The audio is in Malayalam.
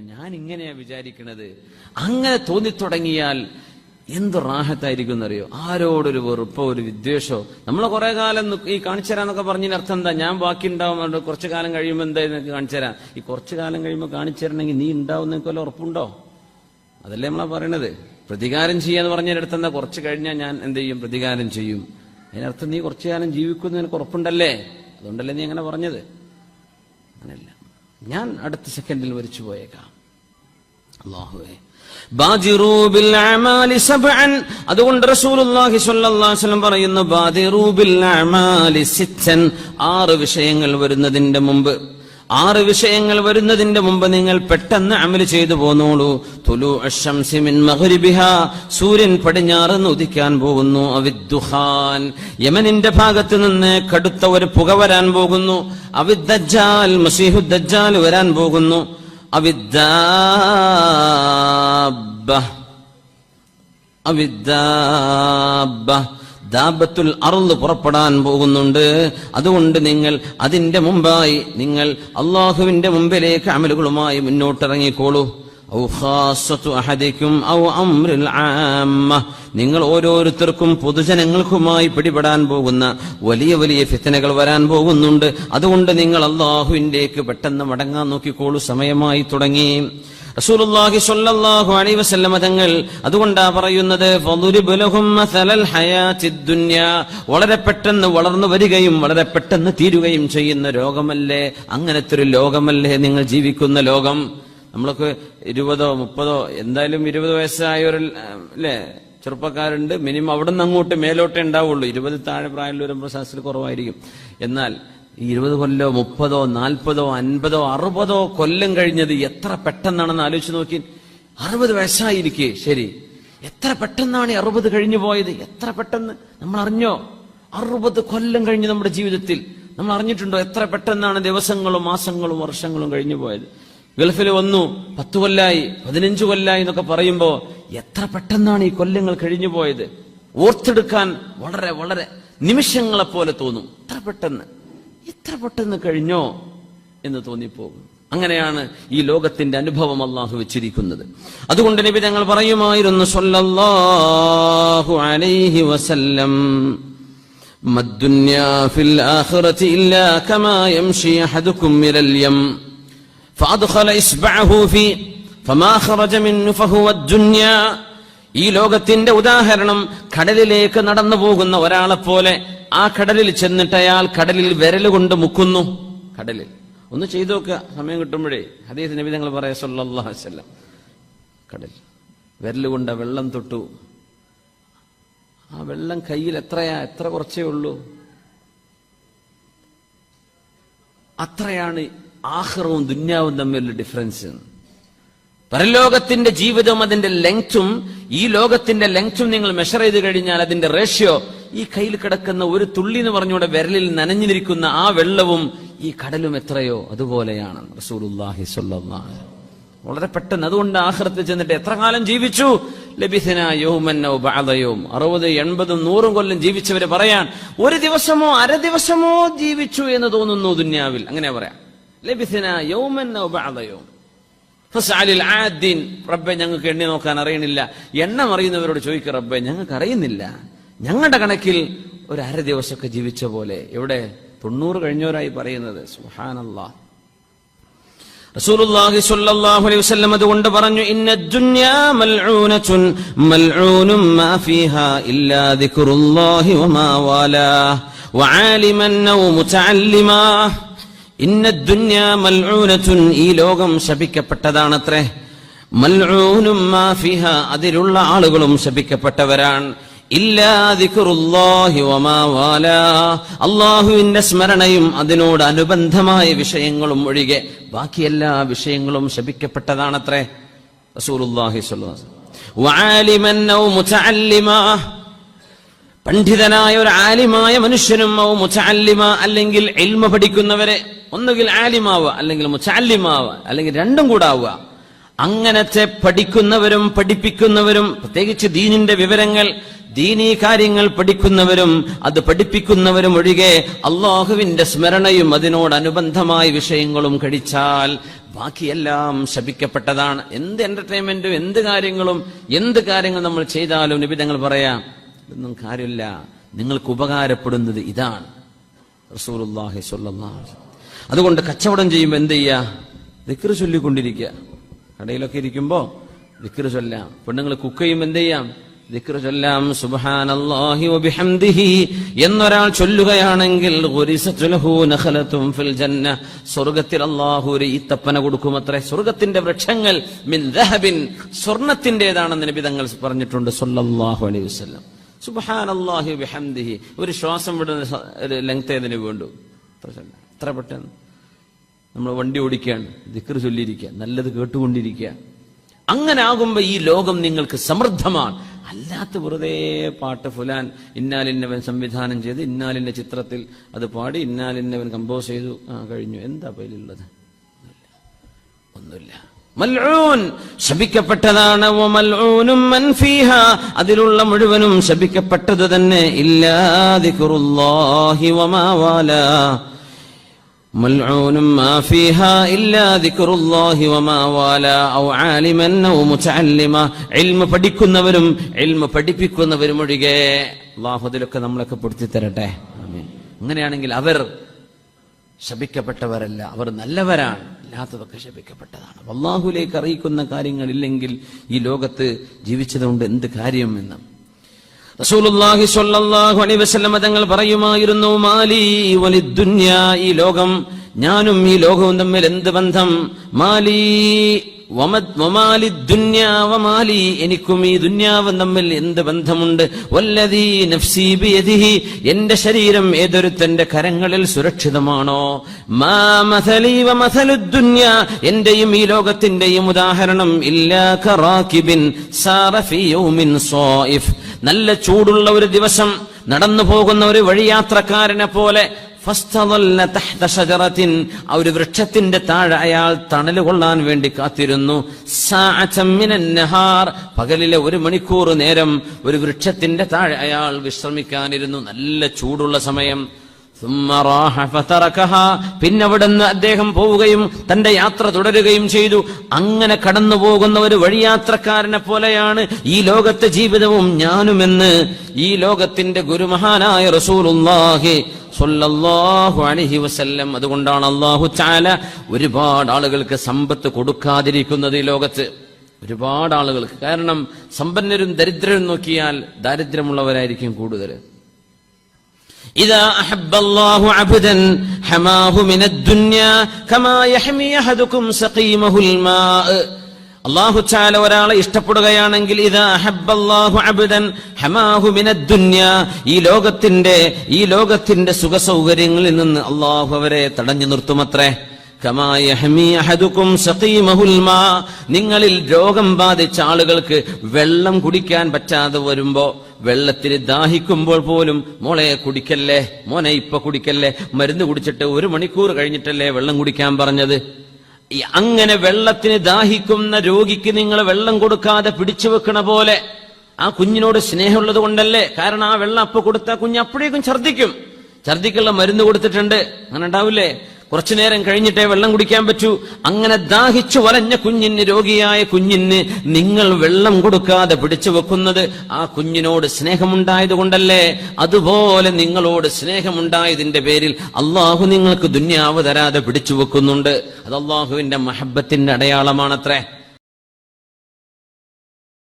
ഞാൻ ഇങ്ങനെയാ വിചാരിക്കണത്. അങ്ങനെ തോന്നിത്തുടങ്ങിയാൽ എന്ത് റാഹത്തായിരിക്കും എന്നറിയോ ആരോടൊരു വെറുപ്പോ ഒരു വിദ്വേഷോ? നമ്മളെ കുറെ കാലം ഈ കാണിച്ചു തരാന്നൊക്കെ പറഞ്ഞതിന് അർത്ഥം എന്താ? ഞാൻ ബാക്കി ഉണ്ടാവും കുറച്ചു കാലം കഴിയുമ്പോൾ എന്താ നിനക്ക് കാണിച്ചു തരാം? ഈ കുറച്ചു കാലം കഴിയുമ്പോൾ കാണിച്ചു തരണമെങ്കിൽ നീ ഉണ്ടാവും നിനക്ക് വല്ല ഉറപ്പുണ്ടോ? അതല്ലേ നമ്മളാ പറയണത്. പ്രതികാരം ചെയ്യാന്ന് പറഞ്ഞതിനടുത്ത് എന്താ കുറച്ച് കഴിഞ്ഞാൽ ഞാൻ എന്ത് ചെയ്യും? പ്രതികാരം ചെയ്യും. അതിനർത്ഥം നീ കുറച്ചു കാലം ജീവിക്കുന്നു നിനക്ക് ഉറപ്പുണ്ടല്ലേ? അതുകൊണ്ടല്ലേ നീ അങ്ങനെ പറഞ്ഞത്. അങ്ങനെയല്ല ഞാൻ അടുത്ത സെക്കൻഡിൽ മരിച്ചു പോയേക്കാം. അള്ളാഹുവേ അതുകൊണ്ട് പറയുന്നു ആറ് വിഷയങ്ങൾ വരുന്നതിന്റെ മുമ്പ് ആറ് വിഷയങ്ങൾ വരുന്നതിന്റെ മുമ്പ് നിങ്ങൾ പെട്ടെന്ന് അമൽ ചെയ്തു പോന്നോളൂ. തുലു അഷംസിമിൻ മഗ്രിബിഹ. സൂര്യൻ പടിഞ്ഞാറ് ഉദിക്കാൻ പോകുന്നു. അവിദ്ദുഹാൻ. യമനിന്റെ ഭാഗത്ത് നിന്ന് കടുത്ത ഒരു പുക വരാൻ പോകുന്നു. അവിദ്ദജ്ജാൽ മസീഹു വരാൻ പോകുന്നു. അവിദ്ദാബ അവിദ്ദാബ ദാബത്തുൽ അറുന്ന് പുറപ്പെടാൻ പോകുന്നുണ്ട്. അതുകൊണ്ട് നിങ്ങൾ അതിന്റെ മുമ്പായി നിങ്ങൾ അള്ളാഹുവിന്റെ മുമ്പിലേക്ക് അമലുകളുമായി മുന്നോട്ടിറങ്ങിക്കോളൂ. നിങ്ങൾ ഓരോരുത്തർക്കും പൊതുജനങ്ങൾക്കുമായി പിടിപെടാൻ പോകുന്ന വലിയ വലിയ ഫിത്തനകൾ വരാൻ പോകുന്നുണ്ട്. അതുകൊണ്ട് നിങ്ങൾ അള്ളാഹുവിന്റേക്ക് പെട്ടെന്ന് മടങ്ങാൻ നോക്കിക്കോളൂ. സമയമായി തുടങ്ങി. അലൈഹി വസല്ലമ തങ്ങൾ അതുകൊണ്ടാ പറയുന്നത് മസലൽ വളരെ പെട്ടെന്ന് വളർന്നു വരികയും വളരെ പെട്ടെന്ന് തീരുകയും ചെയ്യുന്ന രോഗമല്ലേ? അങ്ങനത്തെ ഒരു ലോകമല്ലേ നിങ്ങൾ ജീവിക്കുന്ന ലോകം? നമ്മളൊക്കെ ഇരുപതോ മുപ്പതോ എന്തായാലും ഇരുപത് വയസ്സായ ഒരു അല്ലേ? ചെറുപ്പക്കാരുണ്ട്. മിനിമം അവിടെ നിന്ന് അങ്ങോട്ട് മേലോട്ടേ ഉണ്ടാവുള്ളൂ. ഇരുപത് താഴെ പ്രായമുള്ള പ്രശാസ്ത്രത്തിൽ കുറവായിരിക്കും. എന്നാൽ ഇരുപത് കൊല്ലോ മുപ്പതോ നാൽപ്പതോ അൻപതോ അറുപതോ കൊല്ലം കഴിഞ്ഞത് എത്ര പെട്ടെന്നാണെന്ന് ആലോചിച്ച് നോക്കി. അറുപത് വയസ്സായിരിക്കെ ശരി. എത്ര പെട്ടെന്നാണ് ഈ അറുപത് കഴിഞ്ഞു പോയത്? എത്ര പെട്ടെന്ന്? നമ്മൾ അറിഞ്ഞോ അറുപത് കൊല്ലം കഴിഞ്ഞു നമ്മുടെ ജീവിതത്തിൽ. നമ്മൾ അറിഞ്ഞിട്ടുണ്ടോ എത്ര പെട്ടെന്നാണ് ദിവസങ്ങളും മാസങ്ങളും വർഷങ്ങളും കഴിഞ്ഞു പോയത്? ഗൾഫിൽ വന്നു പത്തു കൊല്ലായി പതിനഞ്ചു കൊല്ലായി എന്നൊക്കെ പറയുമ്പോ എത്ര പെട്ടെന്നാണ് ഈ കൊല്ലങ്ങൾ കഴിഞ്ഞു പോയത്? ഓർത്തെടുക്കാൻ വളരെ വളരെ നിമിഷങ്ങളെ പോലെ തോന്നും. എത്ര പെട്ടെന്ന്? എത്ര പെട്ടെന്ന് കഴിഞ്ഞോ എന്ന് തോന്നിപ്പോകും. അങ്ങനെയാണ് ഈ ലോകത്തിന്റെ അനുഭവം അള്ളാഹു വെച്ചിരിക്കുന്നത്. അതുകൊണ്ട് നബി ഞങ്ങൾ പറയുമായിരുന്നു അലൈഹി വസല്ലം ഫിൽ ആഖിറതി കമാ യം ഫി ഫമാ ഈ ലോകത്തിന്റെ ഉദാഹരണം കടലിലേക്ക് നടന്നു പോകുന്ന ഒരാളെ പോലെ ആ കടലിൽ ചെന്നിട്ട് അയാൾ കടലിൽ വിരൽ കൊണ്ട് മുക്കുന്നു. കടലിൽ. ഒന്ന് ചെയ്തു നോക്കുക സമയം കിട്ടുമ്പോഴേ. ഹദീസ് നബി തങ്ങൾ പറയാ വസല്ലം. കടൽ. വിരൽ കൊണ്ട് വെള്ളം തൊട്ടു. ആ വെള്ളം കയ്യിൽ എത്രയാ? എത്ര കുറച്ചേ ഉള്ളൂ? അത്രയാണ് ആഹ്റവും ദുന്യാവും തമ്മിലുള്ള ഡിഫറൻസ് പരലോകത്തിന്റെ ജീവിതം അതിന്റെ ലെങ്തും ഈ ലോകത്തിന്റെ ലെങ്തും നിങ്ങൾ മെഷർ ചെയ്ത് കഴിഞ്ഞാൽ അതിന്റെ റേഷ്യോ ഈ കയ്യിൽ കിടക്കുന്ന ഒരു തുള്ളി എന്ന് പറഞ്ഞൂടെ വിരലിൽ നനഞ്ഞിരിക്കുന്ന ആ വെള്ളവും ഈ കടലും എത്രയോ അതുപോലെയാണ് റസൂലുല്ലാഹി സ്വല്ലല്ലാഹു വളരെ പെട്ടെന്ന് അതുകൊണ്ട് ആഹൃത്തിൽ ചെന്നിട്ട് എത്ര കാലം ജീവിച്ചു? ലബിഥന യോമന്നോ ബാധയോം അറുപത് എൺപതും നൂറും കൊല്ലം ജീവിച്ചവര് പറയാൻ ഒരു ദിവസമോ അര ദിവസമോ ജീവിച്ചു എന്ന് തോന്നുന്നു ദുന്യാവിൽ. അങ്ങനെ പറയാം. ലബിഥന യോമന്നോ ബാധയോം റബ്ബെ ഞങ്ങൾക്ക് എണ്ണി നോക്കാൻ അറിയണില്ല. എണ്ണം അറിയുന്നവരോട് ചോദിക്കുക റബ്ബെ ഞങ്ങൾക്ക് അറിയുന്നില്ല. ഞങ്ങളുടെ കണക്കിൽ ഒരു അര ദിവസമൊക്കെ ജീവിച്ച പോലെ. എവിടെ? തൊണ്ണൂറ് കഴിഞ്ഞവരായി പറയുന്നത്. റസൂലുള്ളാഹി സ്വല്ലല്ലാഹു അലൈഹി വസല്ലം അതുകൊണ്ട് പറഞ്ഞു ഇന്ന ദുനിയാ മൽഊനതുൻ മൽഊനും മാ ഇല്ലാ ദിക്റുല്ലാഹി വമാ വാലാ. വആലിമൻ ഇന്ന ദുനിയാ മൽഊനതുൻ ഈ ലോകം ശപിക്കപ്പെട്ടതാണത്രേ. മൽഊനും മാ അതിലുള്ള ആളുകളും ശപിക്കപ്പെട്ടവരാണ്. അള്ളാഹുവിന്റെ സ്മരണയും അതിനോട് അനുബന്ധമായ വിഷയങ്ങളും ഒഴികെ ബാക്കി എല്ലാ വിഷയങ്ങളും ശപിക്കപ്പെട്ടതാണത്രേ. പണ്ഡിതനായ ഒരു ആലിമായ മനുഷ്യനും മുതഅല്ലിമ അല്ലെങ്കിൽ എൽമ പഠിക്കുന്നവരെ ഒന്നുകിൽ ആലിമാവുക അല്ലെങ്കിൽ മുച്ചാലിമാവുക അല്ലെങ്കിൽ രണ്ടും കൂടാവുക. അങ്ങനത്തെ പഠിക്കുന്നവരും പഠിപ്പിക്കുന്നവരും പ്രത്യേകിച്ച് ദീനിന്റെ വിവരങ്ങൾ ദീനീ കാര്യങ്ങൾ പഠിക്കുന്നവരും അത് പഠിപ്പിക്കുന്നവരും ഒഴികെ അള്ളാഹുവിന്റെ സ്മരണയും അതിനോടനുബന്ധമായ വിഷയങ്ങളും കഴിച്ചാൽ ബാക്കിയെല്ലാം ശപിക്കപ്പെട്ടതാണ്. എന്ത് എന്റർടൈൻമെന്റും എന്ത് കാര്യങ്ങളും എന്ത് കാര്യങ്ങൾ നമ്മൾ ചെയ്താലും നബി തങ്ങൾ പറയാം ഇതൊന്നും കാര്യമില്ല. നിങ്ങൾക്ക് ഉപകാരപ്പെടുന്നത് ഇതാണ്. അതുകൊണ്ട് കച്ചവടം ചെയ്യുമ്പോൾ എന്ത് ചെയ്യുക ദിക്ർ ചൊല്ലിക്കൊണ്ടിരിക്കുക. കടയിലൊക്കെ ഇരിക്കുമ്പോ ദിക്ർ ചൊല്ലാം. പെണ്ണുങ്ങൾ കുക്ക് ചെയ്യുമ്പോൾ എന്ത് ചെയ്യാം? ചൊല്ലാം സുബ്ഹാനല്ലാഹി ഒബിഹംദിഹി എന്നൊരാൾ ചൊല്ലുകയാണെങ്കിൽ സ്വർഗത്തിൽ അള്ളാഹു ഒരു ഈത്തപ്പന കൊടുക്കുമത്രേ. സ്വർഗത്തിന്റെ വൃക്ഷങ്ങൾ മിൻ ദഹബിൻ സ്വർണത്തിന്റേതാണെന്ന് നിബിതങ്ങൾ പറഞ്ഞിട്ടുണ്ട് സൊല്ലാഹു അലൈഹി വസല്ലം. അള്ളാഹു വബിഹംദിഹി. ഒരു ശ്വാസം വിടുന്ന ഒരു ലെങ്ത് ഏതിന് വേണ്ടു? എത്ര പെട്ടെന്ന്? നമ്മൾ വണ്ടി ഓടിക്കുകയാണ് ദിക്ർ ചൊല്ലിയിരിക്കുക. നല്ലത് കേട്ടുകൊണ്ടിരിക്കുക. അങ്ങനെ ആകുമ്പോ ഈ ലോകം നിങ്ങൾക്ക് സമൃദ്ധമാണ്. അല്ലാത്ത വെറുതെ പാട്ട് ഫുലാൻ ഇന്നാലിന്നവൻ സംവിധാനം ചെയ്ത് ഇന്നാലിന്റെ ചിത്രത്തിൽ അത് പാടി ഇന്നാലിന്നവൻ കമ്പോസ് ചെയ്തു. കഴിഞ്ഞു. എന്താ പൈലുള്ളത് ഒന്നുമില്ല. മൽഊൻ ശപിക്കപ്പെട്ടതാണ് അതിലുള്ള മുഴുവനും ശപിക്കപ്പെട്ടത് തന്നെ ഇല്ലാ ദിക്റുല്ലാഹി വമാ വാലാ. ملعون ما فيها إلا ذكر الله وما والى أو عالما أو متعلما علم പഠിക്കുന്നവരും علم പഠിപ്പിക്കുന്നവരും ഒഴികെ അള്ളാഹു അതിലൊക്കെ നമ്മളൊക്കെ പെടുത്തി തരട്ടെ ആമീൻ. അങ്ങനെയാണെങ്കിൽ അവർ ശപിക്കപ്പെട്ടവരല്ല അവർ നല്ലവരാണ് ഇല്ലാത്തതൊക്കെ ശപിക്കപ്പെട്ടതാണ് അള്ളാഹുലേക്ക് അറിയിക്കുന്ന കാര്യങ്ങളില്ലെങ്കിൽ ഈ ലോകത്ത് ജീവിച്ചതുകൊണ്ട് എന്ത് കാര്യം എന്ന് റസൂലുള്ളാഹി സ്വല്ലല്ലാഹു അലൈഹി വസല്ലം തങ്ങൾ പറയുമായിരുന്നു മാലി വലിദ്ദുന്യ ഈ ലോകം ഞാനും ഈ ലോകവും തമ്മിൽ എന്ത് ബന്ധം? മാലി എനിക്കും ഈ ദുന്യാവും തമ്മിൽ എന്ത് ബന്ധമുണ്ട്? വല്ലതീ നഫ്സി ബിയദിഹി എന്റെ ശരീരം ഏതൊരുത്തന്റെ കരങ്ങളിൽ സുരക്ഷിതമാണോ? എന്റെയും ഈ ലോകത്തിന്റെയും ഉദാഹരണം ഇല്ലാ നല്ല ചൂടുള്ള ഒരു ദിവസം നടന്നു പോകുന്ന ഒരു വഴിയാത്രക്കാരനെ പോലെ ആ ഒരു വൃക്ഷത്തിന്റെ താഴെ അയാൾ തണൽ കൊള്ളാൻ വേണ്ടി കാത്തിരുന്നു. പകലിലെ ഒരു മണിക്കൂർ നേരം ഒരു വൃക്ഷത്തിന്റെ താഴെ അയാൾ വിശ്രമിക്കാനിരുന്നു. നല്ല ചൂടുള്ള സമയം. പിന്നെ അവിടുന്ന് അദ്ദേഹം പോവുകയും തന്റെ യാത്ര തുടരുകയും ചെയ്തു. അങ്ങനെ കടന്നു പോകുന്ന ഒരു വഴിയാത്രക്കാരനെ പോലെയാണ് ഈ ലോകത്തെ ജീവിതവും ഞാനുമെന്ന് ഈ ലോകത്തിന്റെ ഗുരുമഹാനായ റസൂലുള്ളാഹി സ്വല്ലല്ലാഹു അലൈഹി വസല്ലം അതുകൊണ്ടാണ് അള്ളാഹു ചാല ഒരുപാട് ആളുകൾക്ക് സമ്പത്ത് കൊടുക്കാതിരിക്കുന്നത് ഈ ലോകത്ത്. ഒരുപാട് ആളുകൾക്ക്. കാരണം സമ്പന്നരും ദരിദ്രരും നോക്കിയാൽ ദാരിദ്ര്യമുള്ളവരായിരിക്കും കൂടുതൽ. إذا أحب الله عبدا حماه من الدنيا كما يحمي أحدكم سقيمه الماء അള്ളാഹു ചാല ഒരാളെ ഇഷ്ടപ്പെടുകയാണെങ്കിൽ ഇതാ അഹബ്ബല്ലാഹു അബ്ദൻ ഹമാഹു മിനദ്ദുന്യ ഈ ലോകത്തിന്റെ ഈ ലോകത്തിന്റെ സുഖ സൗകര്യങ്ങളിൽ നിന്ന് അള്ളാഹു അവരെ തടഞ്ഞു നിർത്തുമത്രേ നിങ്ങളിൽ രോഗം ബാധിച്ച ആളുകൾക്ക് വെള്ളം കുടിക്കാൻ പറ്റാതെ വരുമ്പോ വെള്ളത്തിന് ദാഹിക്കുമ്പോൾ പോലും മോളെ കുടിക്കല്ലേ മോനെ ഇപ്പൊ കുടിക്കല്ലേ മരുന്ന് കുടിച്ചിട്ട് ഒരു മണിക്കൂർ കഴിഞ്ഞിട്ടല്ലേ വെള്ളം കുടിക്കാൻ പറഞ്ഞത്? അങ്ങനെ വെള്ളത്തിന് ദാഹിക്കുന്ന രോഗിക്ക് നിങ്ങൾ വെള്ളം കൊടുക്കാതെ പിടിച്ചു വെക്കണ പോലെ ആ കുഞ്ഞിനോട് സ്നേഹമുള്ളത് കൊണ്ടല്ലേ? കാരണം ആ വെള്ളം അപ്പൊ കൊടുത്ത കുഞ്ഞ് അപ്പോഴേക്കും ഛർദ്ദിക്കും. ഛർദ്ദിക്കുള്ള മരുന്ന് കൊടുത്തിട്ടുണ്ട്. അങ്ങനെ ഉണ്ടാവില്ലേ? കുറച്ചു നേരം കഴിഞ്ഞിട്ടേ വെള്ളം കുടിക്കാൻ പറ്റൂ. അങ്ങനെ ദാഹിച്ചു വലഞ്ഞ കുഞ്ഞിന് രോഗിയായ കുഞ്ഞിന് നിങ്ങൾ വെള്ളം കൊടുക്കാതെ പിടിച്ചു വെക്കുന്നത് ആ കുഞ്ഞിനോട് സ്നേഹമുണ്ടായത് കൊണ്ടല്ലേ? അതുപോലെ നിങ്ങളോട് സ്നേഹമുണ്ടായതിന്റെ പേരിൽ അള്ളാഹു നിങ്ങൾക്ക് ദുന്യാവ് തരാതെ പിടിച്ചു വെക്കുന്നുണ്ട്. അത് അള്ളാഹുവിന്റെ മഹബത്തിന്റെ അടയാളമാണത്രേ.